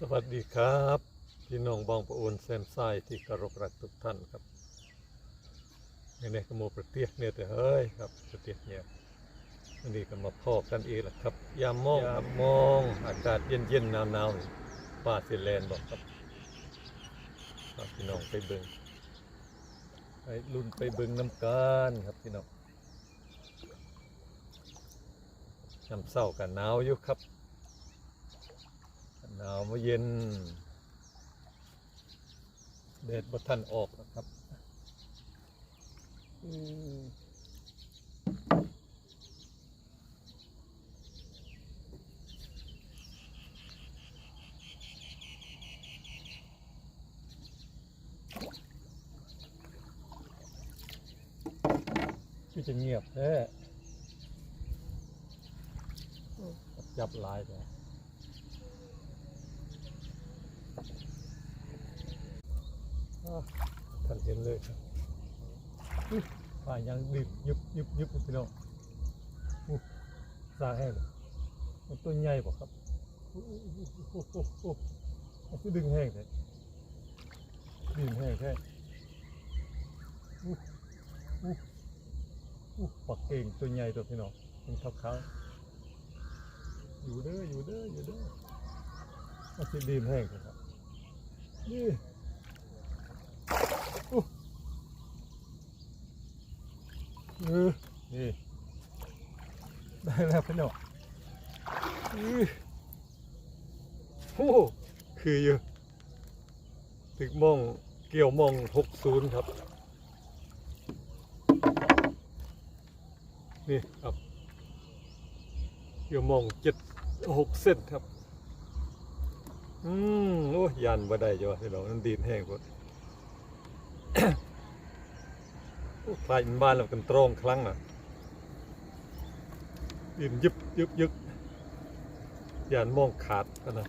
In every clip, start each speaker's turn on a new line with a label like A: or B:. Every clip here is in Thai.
A: สวัสดีครับ พี่น้องบองประโอนแซมไซที่เคารพรักทุกท่านครับในในขโมยประเทศเนี่ยแต่เฮ้ยครับประเทศเนี่ยวันนี้ก็มาพอกันอีกแล้วครับยามมองครับมองอากาศเย็นเย็นหนาวหนาวๆนี่ป่าสิแลนด์บอกครับพาพี่น้องไปเบิงไปรุ่นไปเบิงน้ำกันครับพี่น้องน้ำเศร้ากันหนาวอยู่ครับ หนาวมาเย็นแดดบ่ทันออกนะครับอืมที่จะเงียบแท้จับหลายแต่ อ้าว ท่านเห็นเลยครับอุ๊ยป่ายังดิบยุบยุบยุบพี่น้องสาแห้งมันตัวใหญ่ป่ะครับอู้อู้อู้อู้อู้มันคือดึงแห้งเลยดึงแห้งแค่ปักเก่งตัวใหญ่ตัวพี่น้องเป็นขาวๆอยู่เด้ออยู่เด้ออยู่เด้อมันคือดินแห้งครับนี่ เออ นี่ได้แล้วพี่น้องอื้อโอ้คืออยู่ถึงมองเกี่ยวมองหกศูนย์ครับ นี่ครับเกี่ยวมองเจ็ดหกเส้นครับ อืมโอ้ยยันบ่ได้จ้ะพี่น้องนั่นดินแห้งหมด คลายมันบ้านเรากันตรงครั้งน่ะดินยึบยึบยึบยานมองขาดกันนะ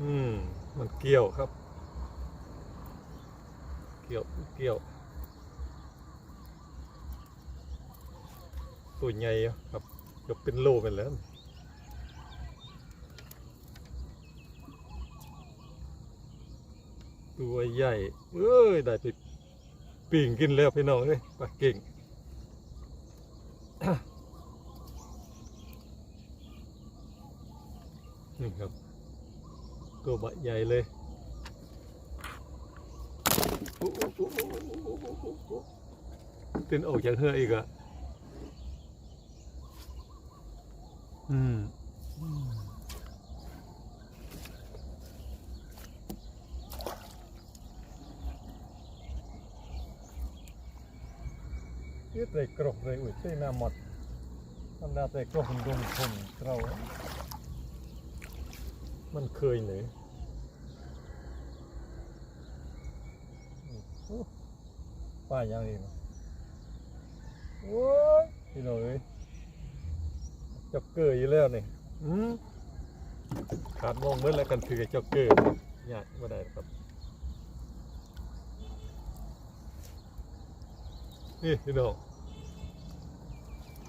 A: อืม มันเกี่ยวครับ เกี่ยวเกี่ยวตัวใหญ่ครับยกเป็นโลไปแล้วตัวใหญ่ เอ้ย ได้ไป ปิ่งกินแล้วพี่น้องเลยปลกเก่งนี่ครับ ตัวใบใหญ่เลยตินออกจากเหืออีกอะอืม อืมเอ๊ะแต่กรอกเลยอุ้ยเต้นหน้าหมดทำหน้าแต่กรอกมันดมคนเรามันเคยเลยโอ้ป้ายังอีกโอ้ยพี่น้องเอ้ยจ็อกเกอร์อยู่แล้วนี่อืมขาดมองเมื่อนแล้วกันคือจ็อกเกอร์ยากไม่ได้ครับนี่พี่น้อง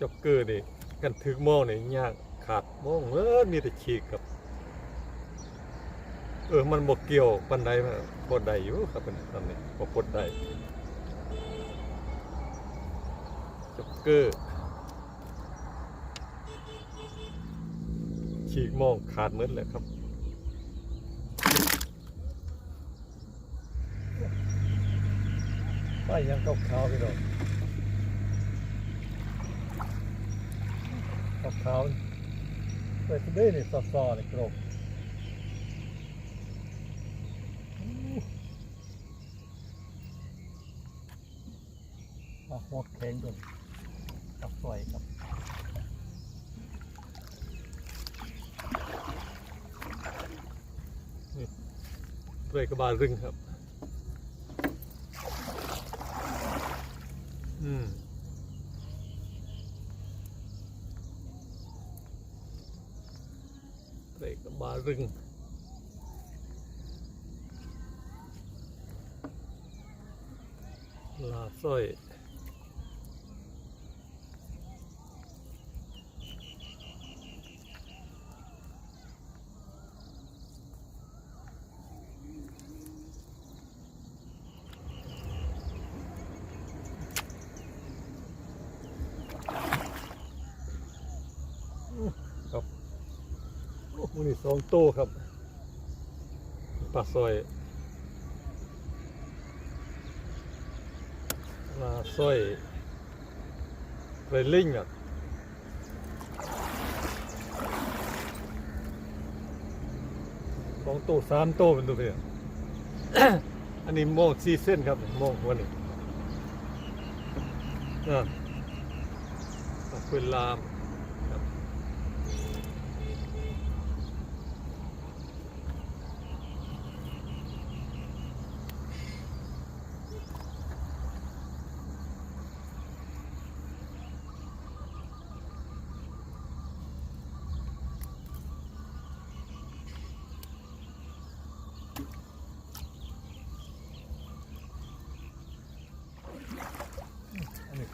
A: จ็อกเกอร์นี่กันถึกมองนี่ยากขาดมองเออมีแต่ฉีกครับ เออมันบกเกี่ยวปันใดมาบดใดอยู่ครับเป็นตอนนี้บกปดใดจ็อกเกอร์ฉีกมองขาดมืดเลยครับไปยังขาวๆพี่น้องขาวๆไปทะเลนี่ซอ dat trouwen. Weet je mee niet, dat zal ik erop. Ach, wat geen doen. Dat zal ik ด้วยกระบาลรึ่งครับ rừng là rồi สองโต้ครับปลาซอยปลาซอยเรลลิงอะสองโต้สามโต้เป็นตัวเพียอันนี้โมงสี่เส้นครับโมงวันนี้อ่าขอบคุณลาม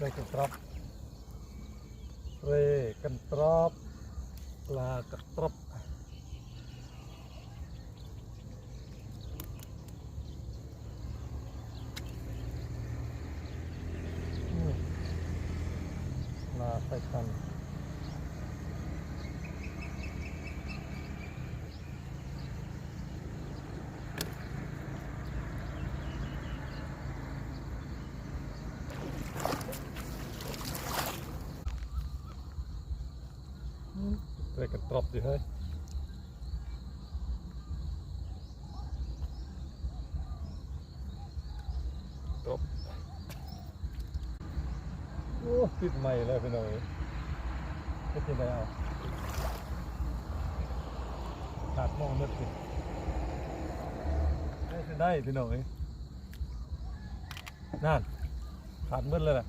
A: เคยกันตรอบเรกันตรอบปลากระตรอบมปลาใส่กัน เรกันตรอบดิเฮ้ยตรอบโอ้ติดใหม่แล้วพี่น้องเอ้ยไม่กินได้เอาขาดมองมืดสิได้สิได้พี่น้องเอ้ยนั่นขาดมืดเลยนะ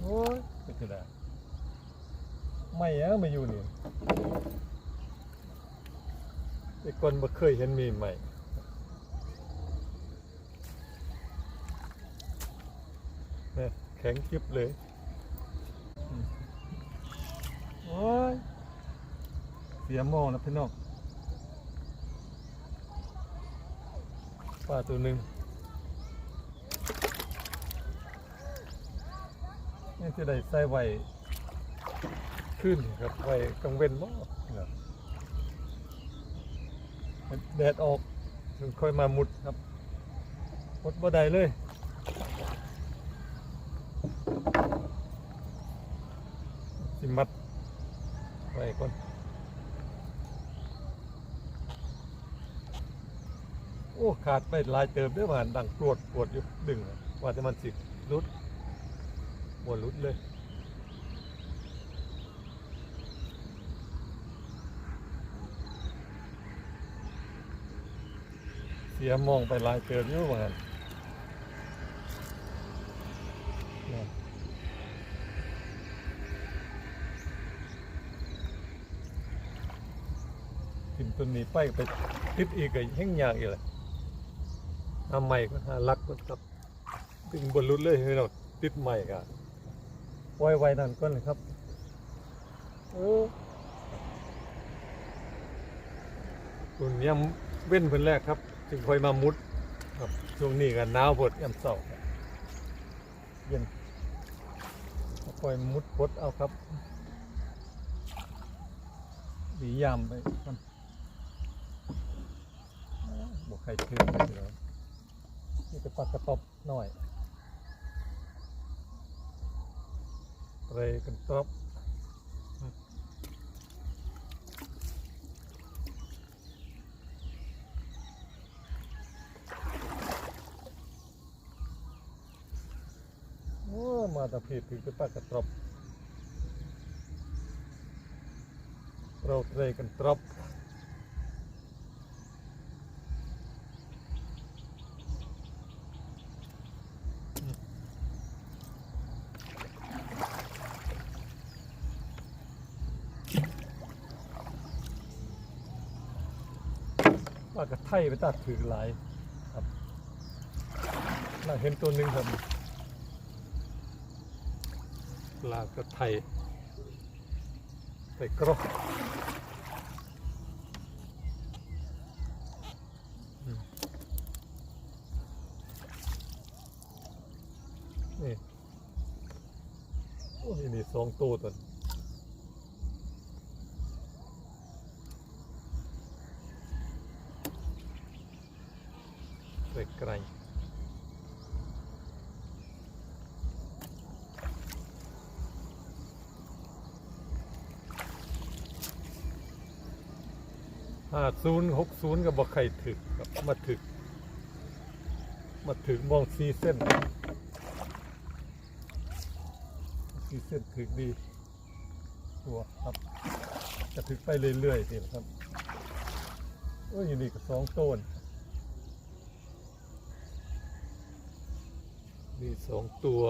A: โอ้ยไม่กินได้ว ไม่อะมาอยู่นี่ไอ้คนบ่เคยเห็นมีใหม่เนี่ยแข็งกริบเลยโอ้ยเสียมองนะพี่น้องปลาตัวหนึ่งนี่จะได้ใส่ไว้ ขึ้นครับไว้กลางเว้นบ่นะแดดออกถึงค่อยมามุดครับมุดบ่ได้เลยสิมัดไว้ก่อนโอ้ขาดไปลายเติมด้วยว่าดังปวดปวดอยู่ดึงว่าจะมันสิรุดหมดรุดเลย สียมองไปลายเกินอยู่เหมือนกันเนี่ยทิมตัวนี้ไปไปติดอีกไอ้แห้งยากอีกเลยทำใหม่ก็หาลักก็ครับดึงบนรุดเลยให้เราติดใหม่กันปล่อยไว้นั่นก่อนเลยครับเออตัวเนี้ยเว้นเพิ่นแรกครับ จึงค่อยมามุดครับช่วงนี้กันหนาวพดยามเสาร์เย็นก็ค่อยมุดพดเอาครับดียามไปมันบอกใครถึงเลยนี่จะปักกระตบหน่อยเรกันตบโอ้มาแตะพีถึงจะปักกระตบเราเรกันตบปากกระไทยไปตัดถือหลายครับน่าเห็นตัวหนึ่งครับ ลากระไทยใส่กรอกนี่ โอ้ยนี่สองตัวตัวนี้ ไกลห้า ศูนย์หกศูนย์ก็บอกใครถึกครับมาถึก มาถึกมองสีเส้นสีเส้นถึกดี ตัวครับจะถึกไปเรื่อยๆนี่ครับโอ้ยอยู่นี่ก็สองต้นนี่สองตัว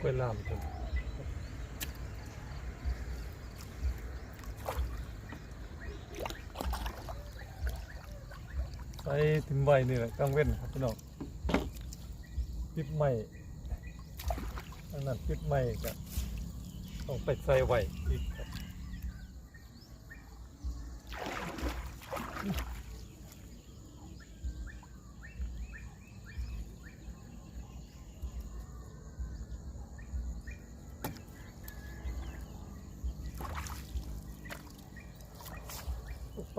A: ก็กล้วยลามจนไปถึงใบนี่แหละกลางเว้นครับพี่น้องปิดใหม่อันนั้นปิดใหม่กับต้องไปใส่ไว้อีก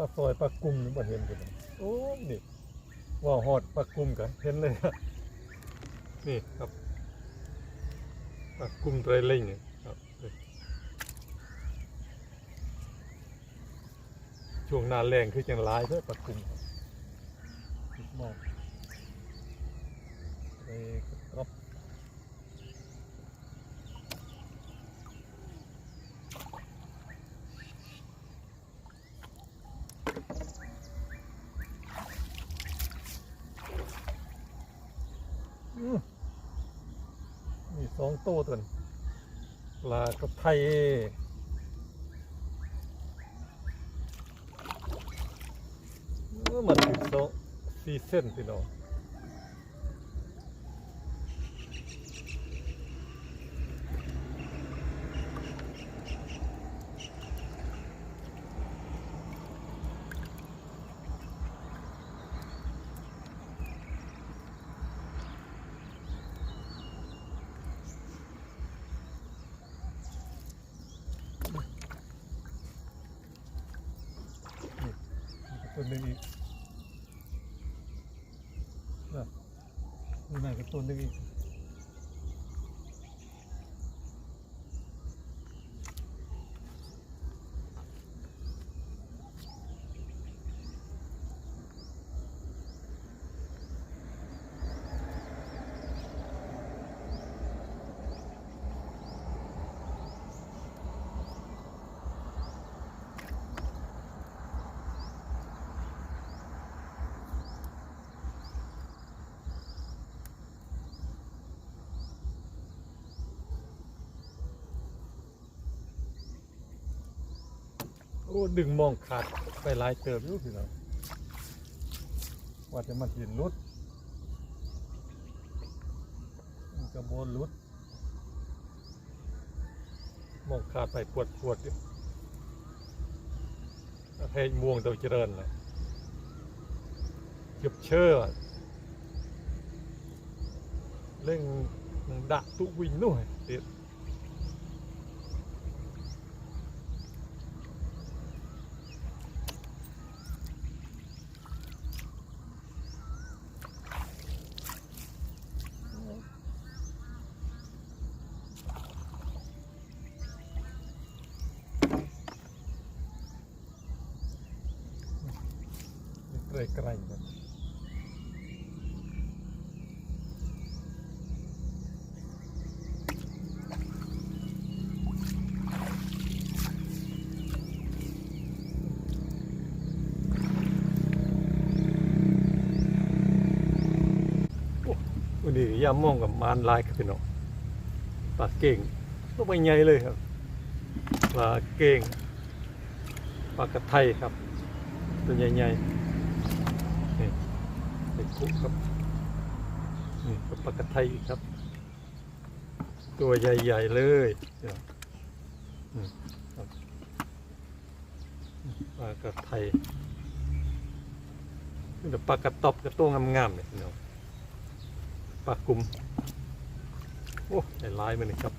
A: ลาซอยปลากุมนี่บ่เห็นกันเลยโอ้นี่ว่าหอดปลากุมกันเห็นเลยอะนี่ครับปลากุมไตรลิงเนี่ยครับช่วงหน้าแรงคือจังหลายเด้อปลากุมมองไปครับ อืมมีส องตัวตัวนี้ปลากระไทเออมันถึงสองสี่เส้นพี่น้อง ตัวหนึ่งอีกนะนี่นายก็ตัวหนึ่งอีก โอ้ดึงมองขาดไปหลายเติบอยู่พี่น้องว่าจะมันหินรุดมันกระโบนรุดมองขาดไปปวดปวดอยู่เพลงม่วงตัวเจริญเลยเก็บเชื่อเร่งดะตุวินนู่นเด็ด ใกล้ๆกัวันนี้ย่ามมองกับมานลายครับพี่น้องปลาเก่งตัวใหญ่เลยครับปลาเก่งปลากระไทยครับ ตัวใหญ่ๆุกครับนี่ก็ปลากระไทยครับ ตัวใหญ่ ๆ เลยปลากระไทยนี่แต่ปลากระตอบกระตัวงามๆเนี่ยพี่น้องปลากุมโอ้ได้หลายมันนี่ครับ